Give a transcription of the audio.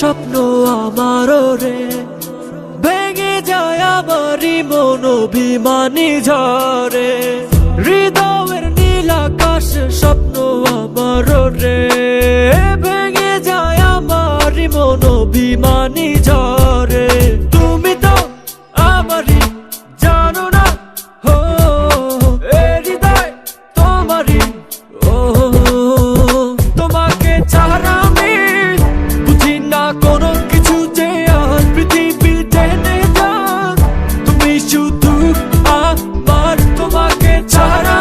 স্বপ্ন আমার রে। ভেঙে যায় আমারই মন অভিমানী ঝরে হৃদয়ের নীল আকাশ স্বপ্ন আমার রে। ভেঙে যায় আমারই মন অভিমানী ঝরে আবার তোমাকে ছাড়া